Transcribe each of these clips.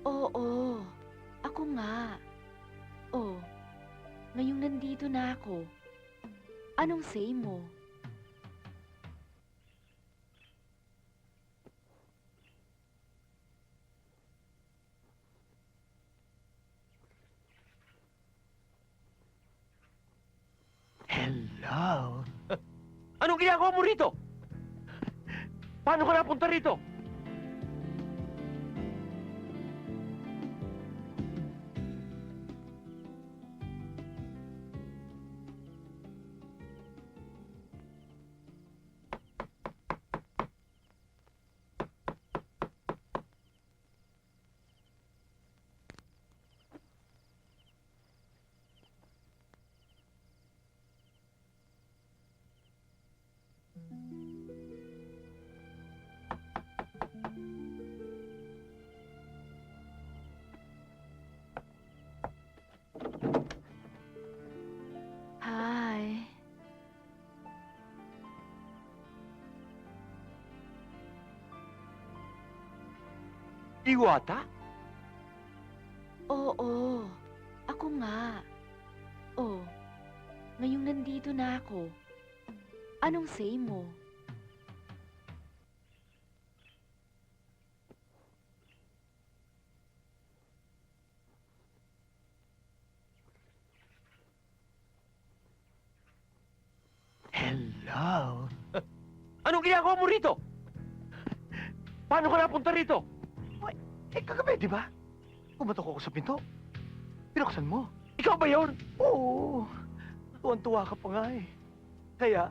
Oo, ako nga. Oh, ngayong nandito na ako. Anong say mo? Hello? Anong ginagawa mo rito? Paano ka napunta rito? Iwata? Oo, ako nga. Oh, ngayong nandito na ako. Anong say mo? Hello? Anong ginagawa mo rito? Paano ka napunta rito? Eh, kagabi, di ba? Pumatok ako sa pinto. Pinuksan mo. Ikaw ba yun? Oo. Tuwan-tuwa ka pa nga eh. Kaya,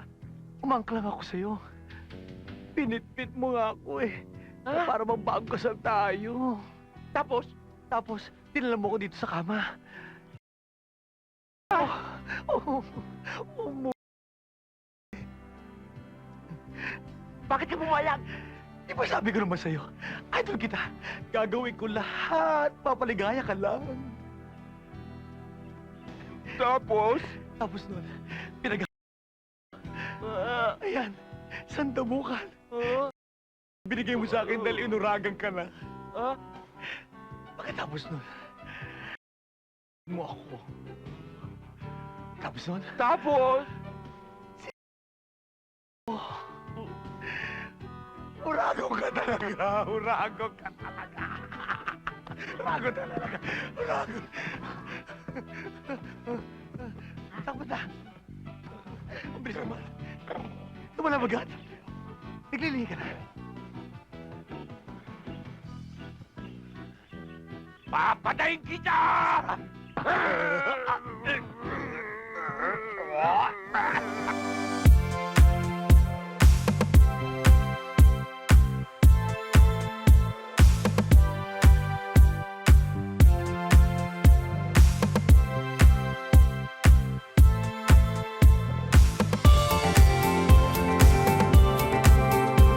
umangklang ako sa'yo. Pinitpit mo nga ako eh. Ha? Para mabago kasal tayo. Tapos, Tapos, dinala mo ko dito sa kama. Oh, oh, oh, mo. bakit ka pumayag? Di ba sabi ko naman sa'yo, idol kita. Gagawin ko lahat. Papaligaya ka lang. Tapos? Tapos nun, pinag... Ah, Ayan, sandamukan. ah, Binigay mo sa akin dahil inuragan ka na. ah, Pagkatapos nun, mo ako. Tapos nun, tapos? Urago ka talaga. Urago ka talaga. Urago talaga. Urago. Takbo na. Ang bilis naman. Tumala magat. Naglilihi ka na. Papatayin kita!